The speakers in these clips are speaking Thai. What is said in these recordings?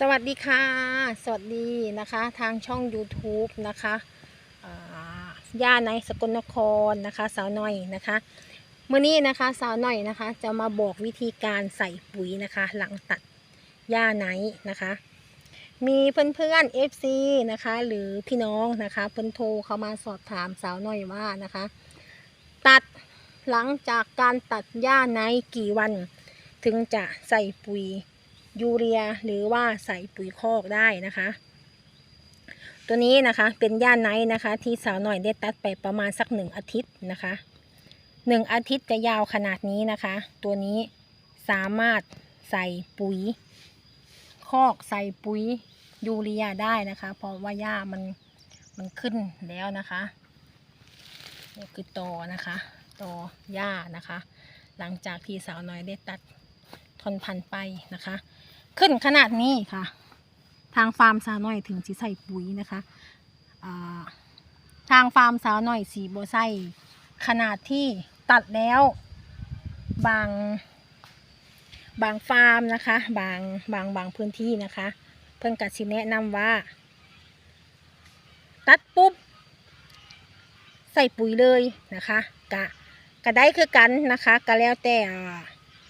สวัสดีค่ะ สวัสดีนะคะ ทางช่อง YouTube นะคะย่าในสกลนครนะคะ สาวหน่อยนะคะเมื่อนี้นะคะสาวหน่อยนะคะ จะมาบอกวิธีการใส่ปุ๋ยนะคะ หลังตัดหญ้าไนนะคะ มีเพื่อนๆ FC นะคะ หรือพี่น้องนะคะเพิ่อนโทรเข้ามาสอบถามสาวหน่อยว่านะคะ ตัดหลังจากการตัดหญ้าไนกี่วัน ถึงจะใส่ปุ๋ย ยูเรียหรือว่าใส่ปุ๋ยคอกได้นะคะ ตัวนี้นะคะเป็นย่าไนท์นะคะ ที่สาวหน่อยได้ตัดไปประมาณสักหนึ่งอาทิตย์นะคะหนึ่งอาทิตย์จะยาวขนาดนี้นะคะ ตัวนี้สามารถใส่ปุ๋ย คอกใส่ปุ๋ยยูเรียได้นะคะ เพราะว่าหญ้ามันมันขึ้นแล้วนะคะนี่คือตอนะคะตอหญ้านะคะ หลังจากที่สาวน้อยได้ตัด ทนพันไปนะคะ ขึ้นขนาดนี้ค่ะ ทางฟาร์มสาวน้อยถึงสีใส่ปุ๋ยนะคะทางฟาร์มสาวน้อยสีโบใส่ขนาดที่ตัดแล้วบางบางฟาร์มนะคะ บางบางบางพื้นที่นะคะ เพิ่นกัดสิแนะนำว่า ตัดปุ๊บ ใส่ปุ๋ยเลยนะคะกะกะได้คือกันนะคะก็แล้วแต่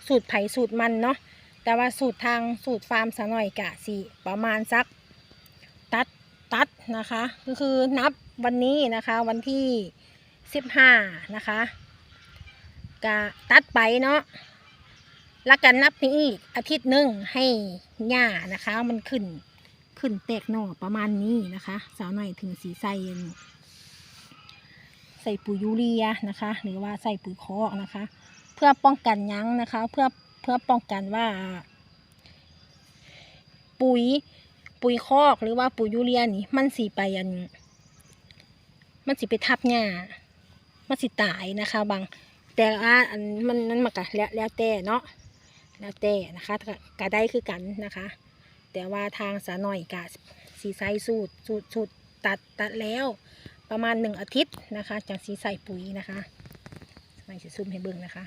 สูตรไผ่สูตรมันเนาะแต่ว่าสูตรทางสูตรฟาร์มสะหน่อยกะสิประมาณสักตัดตัดนะคะก็คือนับวันนี้นะคะวันที่สิบห้านะคะกะตัดไปเนาะแล้วกันนับไปอีกอาทิตย์หนึ่งให้หญ้านะคะ มันขึ้นขึ้นแตกหน่อประมาณนี้นะคะสาวหน่อยถึงสีใส่ใส่ปุ๋ยยูเรียนะคะ หรือว่าใส่ปุ๋ยคอกนะคะ พื่อป้องกันยั้งนะคะ เพื่อเพื่อป้องกันว่า ปุ๋ยปุ๋ยคอกหรือว่าปุ๋ยยูเรียนี่มันสีไปอัน มันสิไปทับหญ้ามันสิตายนะคะ บางแต่ว่าอันมันมันมากะแล้วแล้วแต่เนาะแล้วแต่นะคะกะได้คือกันนะคะ แต่ว่าทางสาหน่อยกะสีใส่สูตรสูตรสูตรตัดตัดแล้วประมาณหนึ่งอาทิตย์นะคะจากสีใส่ปุ๋ยนะคะไม่จะซูมให้เบิ่งนะคะ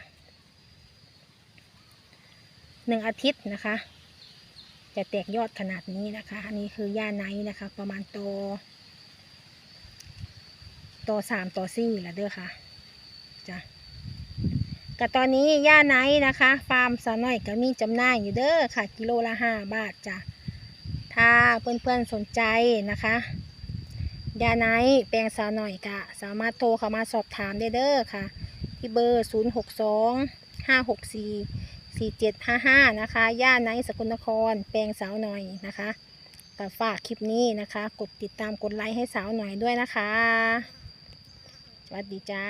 หนึ่งอาทิตย์นะคะ จะแตกยอดขนาดนี้นะคะ อันนี้คือย่าไนนะคะ ประมาณโตโตสามโตสี่ละเด้อค่ะจ้ะกับตอนนี้ย่าไนนะคะ ฟาร์มสาวน้อยก็มีจำหน่ายอยู่เด้อค่ะ กิโลละห้าบาทจ้ะถ้าเพื่อนๆสนใจนะคะย่าไนแปลงสาวน้อยก็สามารถโทรเข้ามาสอบถามได้เด้อค่ะ ที่เบอร์ศูนย์หกสองห้าหกสี่ 4755นะคะ ย่านไนท์สกลนคร แปลงสาวหน่อยนะคะก็ฝากคลิปนี้นะคะ กดติดตามกดไลค์ให้สาวหน่อยด้วยนะคะสวัสดีจ้า